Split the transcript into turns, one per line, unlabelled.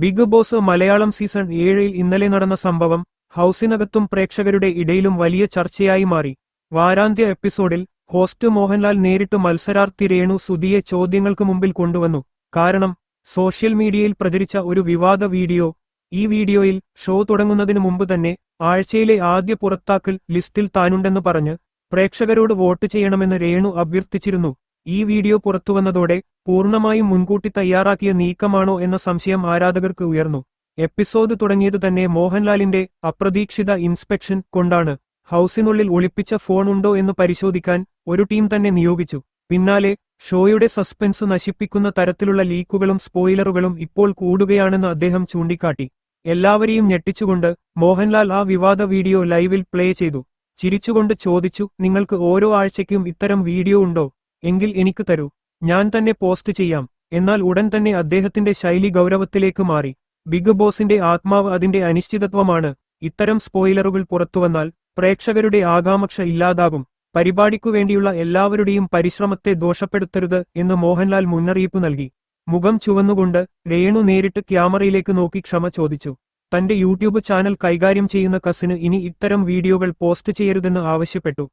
Big boss Malayalam season ഏഴിൽ ഇന്നലെ നടന്ന സംഭവം ഹൌസിനകത്തും പ്രേക്ഷകരുടെ ഇടയിലും വലിയ ചർച്ചയായി മാറി. വാരാന്ത്യ എപ്പിസോഡിൽ ഹോസ്റ്റ് മോഹൻലാൽ നേരിട്ട് മത്സരാർത്ഥി രേണു സുധിയെ ചോദ്യങ്ങൾക്ക് മുമ്പിൽ കൊണ്ടുവന്നു. കാരണം സോഷ്യൽ മീഡിയയിൽ പ്രചരിച്ച ഒരു വിവാദ വീഡിയോ. ഈ വീഡിയോയിൽ ഷോ തുടങ്ങുന്നതിനു മുമ്പ് തന്നെ ആഴ്ചയിലെ ആദ്യ പുറത്താക്കൽ ലിസ്റ്റിൽ താനുണ്ടെന്ന് പറഞ്ഞ് പ്രേക്ഷകരോട് വോട്ട് ചെയ്യണമെന്ന് രേണു അഭ്യർത്ഥിച്ചിരുന്നു. ഈ വീഡിയോ പുറത്തുവന്നതോടെ പൂർണമായും മുൻകൂട്ടി തയ്യാറാക്കിയ നീക്കമാണോ എന്ന സംശയം ആരാധകർക്ക് ഉയർന്നു. എപ്പിസോഡ് തുടങ്ങിയത് തന്നെ മോഹൻലാലിന്റെ അപ്രതീക്ഷിത ഇൻസ്പെക്ഷൻ കൊണ്ടാണ്. ഹൌസിനുള്ളിൽ ഒളിപ്പിച്ച ഫോൺ ഉണ്ടോ എന്ന് പരിശോധിക്കാൻ ഒരു ടീം തന്നെ നിയോഗിച്ചു. പിന്നാലെ ഷോയുടെ സസ്പെൻസ് നശിപ്പിക്കുന്ന തരത്തിലുള്ള ലീക്കുകളും സ്പോയിലറുകളും ഇപ്പോൾ കൂടുകയാണെന്ന് അദ്ദേഹം ചൂണ്ടിക്കാട്ടി. എല്ലാവരെയും ഞെട്ടിച്ചുകൊണ്ട് മോഹൻലാൽ ആ വിവാദ വീഡിയോ ലൈവിൽ പ്ലേ ചെയ്തു. ചിരിച്ചുകൊണ്ട് ചോദിച്ചു നിങ്ങൾക്ക് ഓരോ ആഴ്ചയ്ക്കും ഇത്തരം വീഡിയോ ഉണ്ടോ? എങ്കിൽ എനിക്ക് തരൂ. ഞാൻ തന്നെ പോസ്റ്റ് ചെയ്യാം. എന്നാൽ ഉടൻ തന്നെ അദ്ദേഹത്തിന്റെ ശൈലി ഗൗരവത്തിലേക്ക് മാറി. ബിഗ് ബോസിന്റെ ആത്മാവ് അതിന്റെ അനിശ്ചിതത്വമാണ്. ഇത്തരം സ്പോയിലറുകൾ പുറത്തുവന്നാൽ പ്രേക്ഷകരുടെ ആകാംക്ഷ ഇല്ലാതാകും. പരിപാടിക്കു വേണ്ടിയുള്ള എല്ലാവരുടെയും പരിശ്രമത്തെ ദോഷപ്പെടുത്തരുത് എന്ന് മോഹൻലാൽ മുന്നറിയിപ്പ് നൽകി. മുഖം ചുവന്നുകൊണ്ട് രേണു നേരിട്ട് ക്യാമറയിലേക്ക് നോക്കി ക്ഷമ ചോദിച്ചു. തന്റെ യൂട്യൂബ് ചാനൽ കൈകാര്യം ചെയ്യുന്ന കസിന് ഇനി ഇത്തരം വീഡിയോകൾ പോസ്റ്റ് ചെയ്യരുതെന്ന് ആവശ്യപ്പെട്ടു.